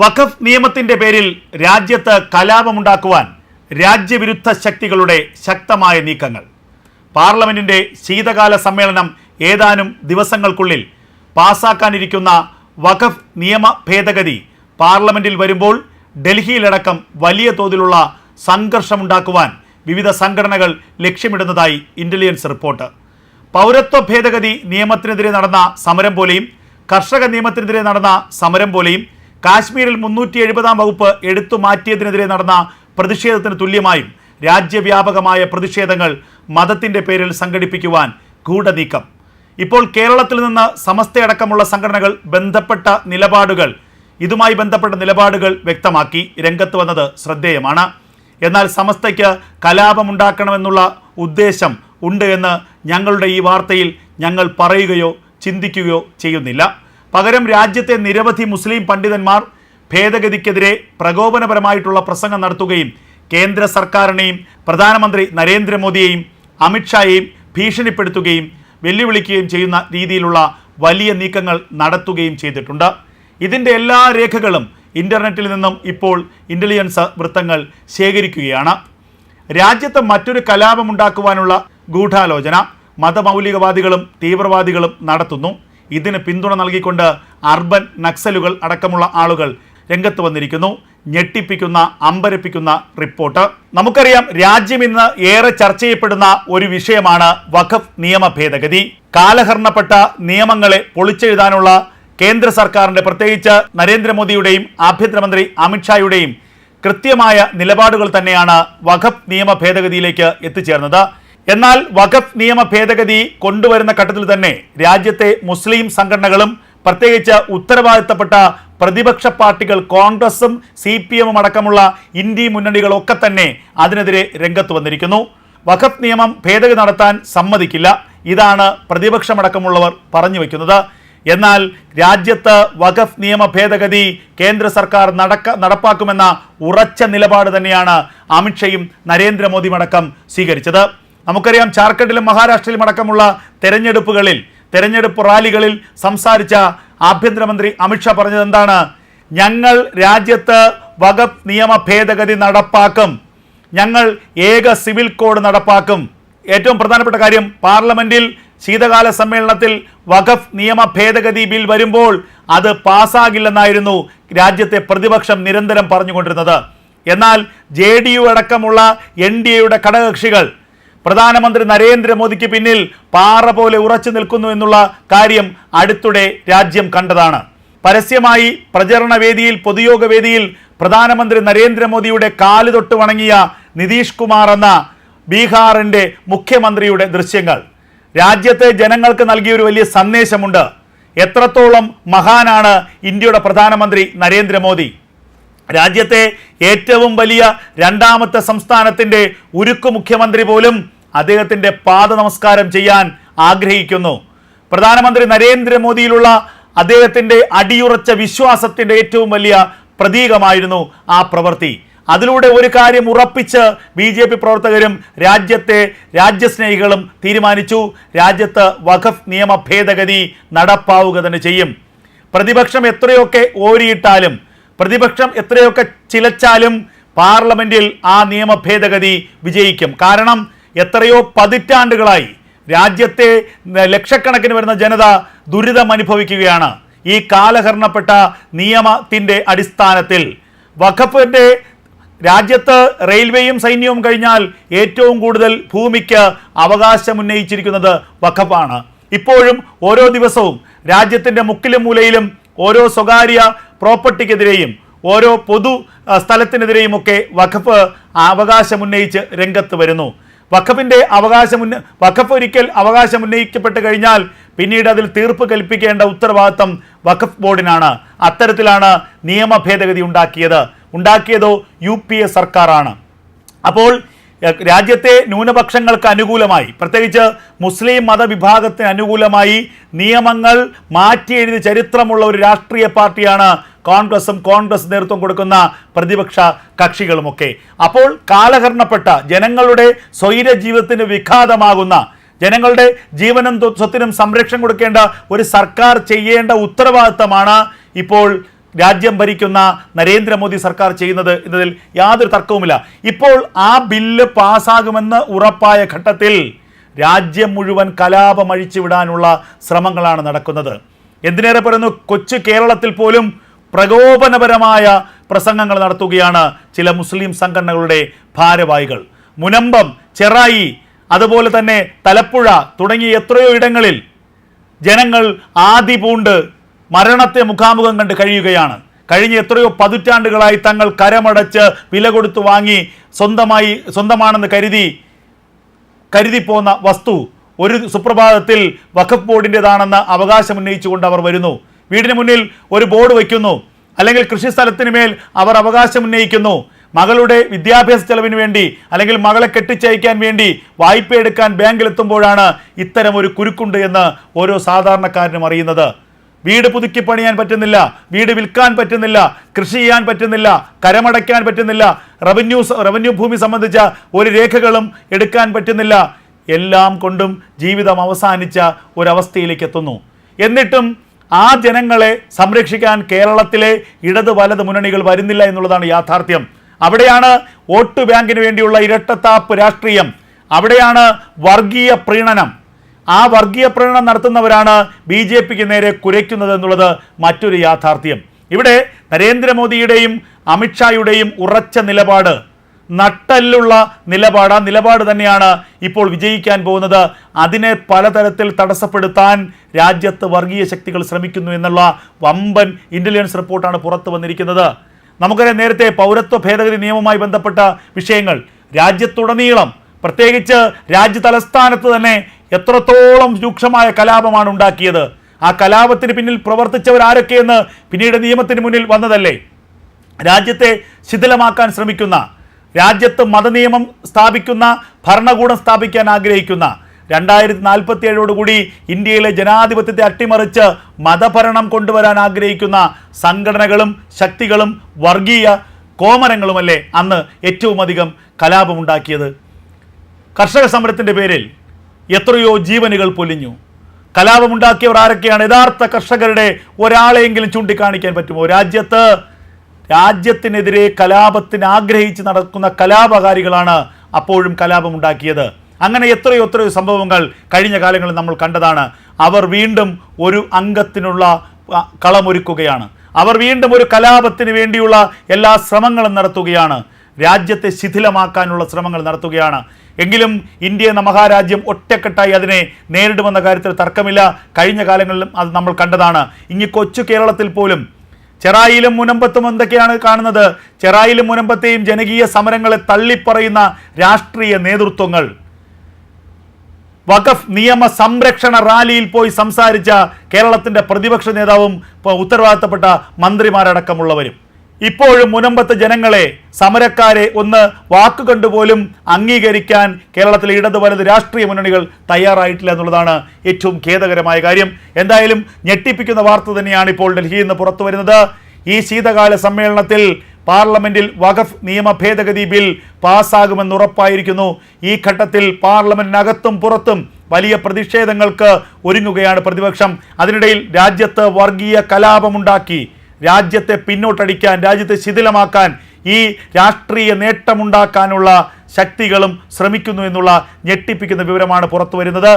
വഖഫ് നിയമത്തിന്റെ പേരിൽ രാജ്യത്ത് കലാപമുണ്ടാക്കുവാൻ രാജ്യവിരുദ്ധ ശക്തികളുടെ ശക്തമായ നീക്കങ്ങൾ. പാർലമെന്റിന്റെ ശീതകാല സമ്മേളനം ഏതാനും ദിവസങ്ങൾക്കുള്ളിൽ പാസാക്കാനിരിക്കുന്ന വഖഫ് നിയമ ഭേദഗതി പാർലമെന്റിൽ വരുമ്പോൾ ഡൽഹിയിലടക്കം വലിയ തോതിലുള്ള സംഘർഷമുണ്ടാക്കുവാൻ വിവിധ സംഘടനകൾ ലക്ഷ്യമിടുന്നതായി ഇന്റലിജൻസ് റിപ്പോർട്ട്. പൗരത്വ ഭേദഗതി നിയമത്തിനെതിരെ നടന്ന സമരം പോലെയും കർഷക നിയമത്തിനെതിരെ നടന്ന സമരം പോലെയും കാശ്മീരിൽ മുന്നൂറ്റി എഴുപതാം വകുപ്പ് എടുത്തു മാറ്റിയതിനെതിരെ നടന്ന പ്രതിഷേധത്തിന് തുല്യമായും രാജ്യവ്യാപകമായ പ്രതിഷേധങ്ങൾ മതത്തിന്റെ പേരിൽ സംഘടിപ്പിക്കുവാൻ ഗൂഢനീക്കം. ഇപ്പോൾ കേരളത്തിൽ നിന്ന് സമസ്തയടക്കമുള്ള സംഘടനകൾ ബന്ധപ്പെട്ട നിലപാടുകൾ ഇതുമായി ബന്ധപ്പെട്ട നിലപാടുകൾ വ്യക്തമാക്കി രംഗത്ത് വന്നത് ശ്രദ്ധേയമാണ്. എന്നാൽ സമസ്തയ്ക്ക് കലാപമുണ്ടാക്കണമെന്നുള്ള ഉദ്ദേശം ഉണ്ട് എന്ന് ഞങ്ങളുടെ ഈ വാർത്തയിൽ ഞങ്ങൾ പറയുകയോ ചിന്തിക്കുകയോ ചെയ്യുന്നില്ല. പകരം രാജ്യത്തെ നിരവധി മുസ്ലിം പണ്ഡിതന്മാർ ഭേദഗതിക്കെതിരെ പ്രകോപനപരമായിട്ടുള്ള പ്രസംഗം നടത്തുകയും കേന്ദ്ര സർക്കാരിനെയും പ്രധാനമന്ത്രി നരേന്ദ്രമോദിയെയും അമിത്ഷായെയും ഭീഷണിപ്പെടുത്തുകയും വെല്ലുവിളിക്കുകയും ചെയ്യുന്ന രീതിയിലുള്ള വലിയ നീക്കങ്ങൾ നടത്തുകയും ചെയ്തിട്ടുണ്ട്. ഇതിന്റെ എല്ലാ രേഖകളും ഇന്റർനെറ്റിൽ നിന്നും ഇപ്പോൾ ഇന്റലിജൻസ് വൃത്തങ്ങൾ ശേഖരിക്കുകയാണ്. രാജ്യത്ത് മറ്റൊരു കലാപമുണ്ടാക്കുവാനുള്ള ഗൂഢാലോചന മതമൗലികവാദികളും തീവ്രവാദികളും നടത്തുന്നു. ഇതിന് പിന്തുണ നൽകിക്കൊണ്ട് അർബൻ നക്സലുകൾ അടക്കമുള്ള ആളുകൾ രംഗത്ത് വന്നിരിക്കുന്നു. ഞെട്ടിപ്പിക്കുന്ന അമ്പരപ്പിക്കുന്ന റിപ്പോർട്ട്. നമുക്കറിയാം രാജ്യം ഇന്ന് ഏറെ ചർച്ച ചെയ്യപ്പെടുന്ന ഒരു വിഷയമാണ് വഖഫ് നിയമ ഭേദഗതി. കാലഹരണപ്പെട്ട നിയമങ്ങളെ പൊളിച്ചെഴുതാനുള്ള കേന്ദ്ര സർക്കാരിന്റെ പ്രത്യേകിച്ച് നരേന്ദ്രമോദിയുടെയും ആഭ്യന്തരമന്ത്രി അമിത്ഷായുടെയും കൃത്യമായ നിലപാടുകൾ തന്നെയാണ് വഖഫ് നിയമ ഭേദഗതിയിലേക്ക് എത്തിച്ചേർന്നത്. എന്നാൽ വഖഫ് നിയമ ഭേദഗതി കൊണ്ടുവരുന്ന ഘട്ടത്തിൽ തന്നെ രാജ്യത്തെ മുസ്ലിം സംഘടനകളും പ്രത്യേകിച്ച് ഉത്തരവാദിത്തപ്പെട്ട പ്രതിപക്ഷ പാർട്ടികൾ കോൺഗ്രസും സി പി എമ്മും അടക്കമുള്ള ഇന്ത്യ മുന്നണികളൊക്കെ തന്നെ അതിനെതിരെ രംഗത്ത് വന്നിരിക്കുന്നു. വഖഫ് നിയമം ഭേദഗതി നടത്താൻ സമ്മതിക്കില്ല. ഇതാണ് പ്രതിപക്ഷമടക്കമുള്ളവർ പറഞ്ഞു വയ്ക്കുന്നത് എന്നാൽ രാജ്യത്ത് വഖഫ് നിയമ ഭേദഗതി കേന്ദ്ര സർക്കാർ നടക്ക നടപ്പാക്കുമെന്ന ഉറച്ച നിലപാട് തന്നെയാണ് അമിത്ഷയും നരേന്ദ്രമോദിയും അടക്കം സ്വീകരിച്ചത്. നമുക്കറിയാം ജാർഖണ്ഡിലും മഹാരാഷ്ട്രയിലും അടക്കമുള്ള തെരഞ്ഞെടുപ്പുകളിൽ തെരഞ്ഞെടുപ്പ് റാലികളിൽ സംസാരിച്ച ആഭ്യന്തരമന്ത്രി അമിത്ഷാ പറഞ്ഞത് എന്താണ്? ഞങ്ങൾ രാജ്യത്ത് വഖഫ് നിയമ ഭേദഗതി നടപ്പാക്കും. ഞങ്ങൾ ഏക സിവിൽ കോഡ് നടപ്പാക്കും. ഏറ്റവും പ്രധാനപ്പെട്ട കാര്യം പാർലമെന്റിൽ ശീതകാല സമ്മേളനത്തിൽ വഖഫ് നിയമ ഭേദഗതി ബിൽ വരുമ്പോൾ അത് പാസ്സാകില്ലെന്നായിരുന്നു രാജ്യത്തെ പ്രതിപക്ഷം നിരന്തരം പറഞ്ഞുകൊണ്ടിരുന്നത്. എന്നാൽ ജെ ഡി യു അടക്കമുള്ള എൻ ഡി എയുടെ ഘടകകക്ഷികൾ പ്രധാനമന്ത്രി നരേന്ദ്രമോദിക്ക് പിന്നിൽ പാറ പോലെ ഉറച്ചു നിൽക്കുന്നു എന്നുള്ള കാര്യം അടുത്തിടെ രാജ്യം കണ്ടതാണ്. പരസ്യമായി പ്രചരണ വേദിയിൽ പൊതുയോഗ വേദിയിൽ പ്രധാനമന്ത്രി നരേന്ദ്രമോദിയുടെ കാൽ തൊട്ട് വണങ്ങിയ നിതീഷ് കുമാർ എന്ന ബീഹാറിന്റെ മുഖ്യമന്ത്രിയുടെ ദൃശ്യങ്ങൾ. രാജ്യത്തെ ജനങ്ങൾക്ക് നൽകിയ ഒരു വലിയ സന്ദേശമുണ്ട്. എത്രത്തോളം മഹാനാണ് ഇന്ത്യയുടെ പ്രധാനമന്ത്രി നരേന്ദ്രമോദി? രാജ്യത്തെ ഏറ്റവും വലിയ രണ്ടാമത്തെ സംസ്ഥാനത്തിന്റെ ഉരുക്കു മുഖ്യമന്ത്രി പോലും അദ്ദേഹത്തിന്റെ പാദ നമസ്കാരം ചെയ്യാൻ ആഗ്രഹിക്കുന്നു. പ്രധാനമന്ത്രി നരേന്ദ്രമോദിയിലുള്ള അദ്ദേഹത്തിന്റെ അടിയുറച്ച വിശ്വാസത്തിന്റെ ഏറ്റവും വലിയ പ്രതീകമായിരുന്നു ആ പ്രവൃത്തി. അതിലൂടെ ഒരു കാര്യം ഉറപ്പിച്ച് ബി ജെ പി പ്രവർത്തകരും രാജ്യത്തെ രാജ്യസ്നേഹികളും തീരുമാനിച്ചു. രാജ്യത്ത് വഖഫ് നിയമ ഭേദഗതി നടപ്പാവുക തന്നെ ചെയ്യും. പ്രതിപക്ഷം എത്രയൊക്കെ ഓരിയിട്ടാലും പ്രതിപക്ഷം എത്രയൊക്കെ ചിലച്ചാലും പാർലമെന്റിൽ ആ നിയമ ഭേദഗതി വിജയിക്കും. കാരണം എത്രയോ പതിറ്റാണ്ടുകളായി രാജ്യത്തെ ലക്ഷക്കണക്കിന് വരുന്ന ജനത ദുരിതം അനുഭവിക്കുകയാണ് ഈ കാലഹരണപ്പെട്ട നിയമത്തിന്റെ അടിസ്ഥാനത്തിൽ വഖഫിന്റെ രാജ്യത്ത് റെയിൽവേയും സൈന്യവും കഴിഞ്ഞാൽ ഏറ്റവും കൂടുതൽ ഭൂമിക്ക് അവകാശം ഉന്നയിച്ചിരിക്കുന്നത് വഖഫാണ്. ഇപ്പോഴും ഓരോ ദിവസവും രാജ്യത്തിന്റെ മുക്കിലും മൂലയിലും ഓരോ സ്വകാര്യ പ്രോപ്പർട്ടിക്കെതിരെയും ഓരോ പൊതു സ്ഥലത്തിനെതിരെയുമൊക്കെ വഖഫ് അവകാശമുന്നയിച്ച് രംഗത്ത് വരുന്നു. വഖഫിന്റെ അവകാശമുന്ന വഖഫ് ഒരിക്കൽ അവകാശം ഉന്നയിക്കപ്പെട്ട് കഴിഞ്ഞാൽ പിന്നീട് അതിൽ തീർപ്പ് കൽപ്പിക്കേണ്ട ഉത്തരവാദിത്തം വഖഫ് ബോർഡിനാണ്. അത്തരത്തിലാണ് നിയമ ഭേദഗതി ഉണ്ടാക്കിയത്. ഉണ്ടാക്കിയതോ യു പി എ സർക്കാരാണ്. അപ്പോൾ രാജ്യത്തെ ന്യൂനപക്ഷങ്ങൾക്ക് അനുകൂലമായി പ്രത്യേകിച്ച് മുസ്ലിം മതവിഭാഗത്തിന് അനുകൂലമായി നിയമങ്ങൾ മാറ്റി എഴുതി ചരിത്രമുള്ള ഒരു രാഷ്ട്രീയ പാർട്ടിയാണ് കോൺഗ്രസും കോൺഗ്രസ് നേതൃത്വം കൊടുക്കുന്ന പ്രതിപക്ഷ കക്ഷികളുമൊക്കെ. അപ്പോൾ കാലഹരണപ്പെട്ട ജനങ്ങളുടെ സ്വൈര ജീവിതത്തിന് വിഘാതമാകുന്ന ജനങ്ങളുടെ ജീവനും സ്വത്തിനും സംരക്ഷണം കൊടുക്കേണ്ട ഒരു സർക്കാർ ചെയ്യേണ്ട ഉത്തരവാദിത്തമാണ് ഇപ്പോൾ രാജ്യം ഭരിക്കുന്ന നരേന്ദ്രമോദി സർക്കാർ ചെയ്യുന്നത് എന്നതിൽ യാതൊരു തർക്കവുമില്ല. ഇപ്പോൾ ആ ബില്ല് പാസ്സാകുമെന്ന് ഉറപ്പായ ഘട്ടത്തിൽ രാജ്യം മുഴുവൻ കലാപം അഴിച്ചുവിടാനുള്ള ശ്രമങ്ങളാണ് നടക്കുന്നത്. എന്തിനേറെ പറയുന്നു? കൊച്ചു കേരളത്തിൽ പോലും പ്രകോപനപരമായ പ്രസംഗങ്ങൾ നടത്തുകയാണ് ചില മുസ്ലിം സംഘടനകളുടെ ഭാരവാഹികൾ. മുനമ്പം ചെറായി അതുപോലെ തന്നെ തലപ്പുഴ തുടങ്ങിയ എത്രയോ ഇടങ്ങളിൽ ജനങ്ങൾ ആദി പൂണ്ട് മരണത്തെ മുഖാമുഖം കണ്ട് കഴിയുകയാണ്. കഴിഞ്ഞ എത്രയോ പതിറ്റാണ്ടുകളായി തങ്ങൾ കരമടച്ച് വില കൊടുത്തു വാങ്ങി സ്വന്തമായി സ്വന്തമാണെന്ന് കരുതി കരുതി കരുതിപ്പോന്ന വസ്തു ഒരു സുപ്രഭാതത്തിൽ വഖഫ് ബോർഡിന്റെതാണെന്ന് അവകാശമുന്നയിച്ചുകൊണ്ട് അവർ വരുന്നു. വീടിന് മുന്നിൽ ഒരു ബോർഡ് വയ്ക്കുന്നു. അല്ലെങ്കിൽ കൃഷി സ്ഥലത്തിന് മേൽ അവർ അവകാശം ഉന്നയിക്കുന്നു. മകളുടെ വിദ്യാഭ്യാസ ചെലവിന് വേണ്ടി അല്ലെങ്കിൽ മകളെ കെട്ടിച്ചയക്കാൻ വേണ്ടി വായ്പ എടുക്കാൻ ബാങ്കിലെത്തുമ്പോഴാണ് ഇത്തരം ഒരു കുരുക്കുണ്ട് എന്ന് ഓരോ സാധാരണക്കാരനും അറിയുന്നത്. വീട് പുതുക്കി പണിയാൻ പറ്റുന്നില്ല വീട് വിൽക്കാൻ പറ്റുന്നില്ല കൃഷി ചെയ്യാൻ പറ്റുന്നില്ല കരമടയ്ക്കാൻ പറ്റുന്നില്ല റവന്യൂ റവന്യൂ ഭൂമി സംബന്ധിച്ച ഒരു രേഖകളും എടുക്കാൻ പറ്റുന്നില്ല. എല്ലാം കൊണ്ടും ജീവിതം അവസാനിച്ച ഒരവസ്ഥയിലേക്ക് എത്തുന്നു. എന്നിട്ടും ആ ജനങ്ങളെ സംരക്ഷിക്കാൻ കേരളത്തിലെ ഇടത് വലത് മുന്നണികൾ വരുന്നില്ല എന്നുള്ളതാണ് യാഥാർത്ഥ്യം. അവിടെയാണ് വോട്ട് ബാങ്കിന് വേണ്ടിയുള്ള ഇരട്ടത്താപ്പ് രാഷ്ട്രീയം. അവിടെയാണ് വർഗീയ പ്രീണനം. ആ വർഗീയ പ്രീണനം നടത്തുന്നവരാണ് ബി ജെ പിക്ക് നേരെ കുരയ്ക്കുന്നത് എന്നുള്ളത് മറ്റൊരു യാഥാർത്ഥ്യം. ഇവിടെ നരേന്ദ്രമോദിയുടെയും അമിത്ഷായുടെയും ഉറച്ച നിലപാട് നട്ടല്ലുള്ള നിലപാട്. ആ നിലപാട് തന്നെയാണ് ഇപ്പോൾ വിജയിക്കാൻ പോകുന്നത്. അതിനെ പലതരത്തിൽ തടസ്സപ്പെടുത്താൻ രാജ്യത്ത് വർഗീയ ശക്തികൾ ശ്രമിക്കുന്നു എന്നുള്ള വമ്പൻ ഇന്റലിജൻസ് റിപ്പോർട്ടാണ് പുറത്തു വന്നിരിക്കുന്നത്. നമുക്കറിയാം നേരത്തെ പൗരത്വ ഭേദഗതി നിയമവുമായി ബന്ധപ്പെട്ട വിഷയങ്ങൾ രാജ്യത്തുടനീളം പ്രത്യേകിച്ച് രാജ്യ തലസ്ഥാനത്ത് തന്നെ എത്രത്തോളം രൂക്ഷമായ കലാപമാണ് ഉണ്ടാക്കിയത്. ആ കലാപത്തിന് പിന്നിൽ പ്രവർത്തിച്ചവർ ആരൊക്കെയെന്ന് പിന്നീട് നിയമത്തിന് മുന്നിൽ വന്നതല്ലേ? രാജ്യത്തെ ശിഥിലമാക്കാൻ ശ്രമിക്കുന്ന രാജ്യത്ത് മതനിയമം സ്ഥാപിക്കുന്ന ഭരണകൂടം സ്ഥാപിക്കാൻ ആഗ്രഹിക്കുന്ന രണ്ടായിരത്തി നാൽപ്പത്തി ഏഴോടുകൂടി ഇന്ത്യയിലെ ജനാധിപത്യത്തെ അട്ടിമറിച്ച് മതഭരണം കൊണ്ടുവരാൻ ആഗ്രഹിക്കുന്ന സംഘടനകളും ശക്തികളും വർഗീയ കോമരങ്ങളുമല്ലേ അന്ന് ഏറ്റവും അധികം കലാപമുണ്ടാക്കിയത്? കർഷക സമരത്തിന്റെ പേരിൽ എത്രയോ ജീവനുകൾ പൊലിഞ്ഞു. കലാപമുണ്ടാക്കിയവർ ആരൊക്കെയാണ്? യഥാർത്ഥ കർഷകരുടെ ഒരാളെയെങ്കിലും ചൂണ്ടിക്കാണിക്കാൻ പറ്റുമോ? രാജ്യത്ത് രാജ്യത്തിനെതിരെ കലാപത്തിന് ആഗ്രഹിച്ച് നടക്കുന്ന കലാപകാരികളാണ് അപ്പോഴും കലാപമുണ്ടാക്കിയത്. അങ്ങനെ എത്രയോ എത്രയോ സംഭവങ്ങൾ കഴിഞ്ഞ കാലങ്ങളിൽ നമ്മൾ കണ്ടതാണ്. അവർ വീണ്ടും ഒരു അംഗത്തിനുള്ള കളമൊരുക്കുകയാണ്. അവർ വീണ്ടും ഒരു കലാപത്തിന് വേണ്ടിയുള്ള എല്ലാ ശ്രമങ്ങളും നടത്തുകയാണ്. രാജ്യത്തെ ശിഥിലമാക്കാനുള്ള ശ്രമങ്ങൾ നടത്തുകയാണ്. എങ്കിലും ഇന്ത്യ എന്ന മഹാരാജ്യം ഒറ്റക്കെട്ടായി അതിനെ നേരിടുമെന്ന കാര്യത്തിൽ തർക്കമില്ല. കഴിഞ്ഞ കാലങ്ങളിലും അത് നമ്മൾ കണ്ടതാണ്. ഇനി കൊച്ചു കേരളത്തിൽ പോലും ചെറായിലും മുനമ്പത്തും എന്തൊക്കെയാണ് കാണുന്നത്? ചെറായിലും മുനമ്പത്തെയും ജനകീയ സമരങ്ങളെ തള്ളിപ്പറയുന്ന രാഷ്ട്രീയ നേതൃത്വങ്ങൾ. വഖഫ് നിയമ സംരക്ഷണ റാലിയിൽ പോയി സംസാരിച്ച കേരളത്തിന്റെ പ്രതിപക്ഷ നേതാവും ഉത്തരവാദിത്തപ്പെട്ട മന്ത്രിമാരടക്കമുള്ളവരും. ഇപ്പോഴും മുനമ്പത്ത് ജനങ്ങളെ സമരക്കാരെ ഒന്ന് വാക്കുകണ്ടുപോലും അംഗീകരിക്കാൻ കേരളത്തിലെ ഇടത് വലത് രാഷ്ട്രീയ മുന്നണികൾ തയ്യാറായിട്ടില്ല എന്നുള്ളതാണ് ഏറ്റവും ഖേദകരമായ കാര്യം. എന്തായാലും ഞെട്ടിപ്പിക്കുന്ന വാർത്ത തന്നെയാണ് ഇപ്പോൾ ഡൽഹിയിൽ നിന്ന് പുറത്തു വരുന്നത്. ഈ ശീതകാല സമ്മേളനത്തിൽ പാർലമെന്റിൽ വഖഫ് നിയമ ഭേദഗതി ബിൽ പാസ്സാകുമെന്ന് ഉറപ്പായിരിക്കുന്നു. ഈ ഘട്ടത്തിൽ പാർലമെന്റിനകത്തും പുറത്തും വലിയ പ്രതിഷേധങ്ങൾക്ക് ഒരുങ്ങുകയാണ് പ്രതിപക്ഷം. അതിനിടയിൽ രാജ്യത്ത് വർഗീയ കലാപമുണ്ടാക്കി. രാജ്യത്തെ പിന്നോട്ടടിക്കാൻ രാജ്യത്തെ ശിഥിലമാക്കാൻ ഈ രാഷ്ട്രീയ നേട്ടമുണ്ടാക്കാനുള്ള ശക്തികളും ശ്രമിക്കുന്നു എന്നുള്ള ഞെട്ടിപ്പിക്കുന്ന വിവരമാണ് പുറത്തു വരുന്നത്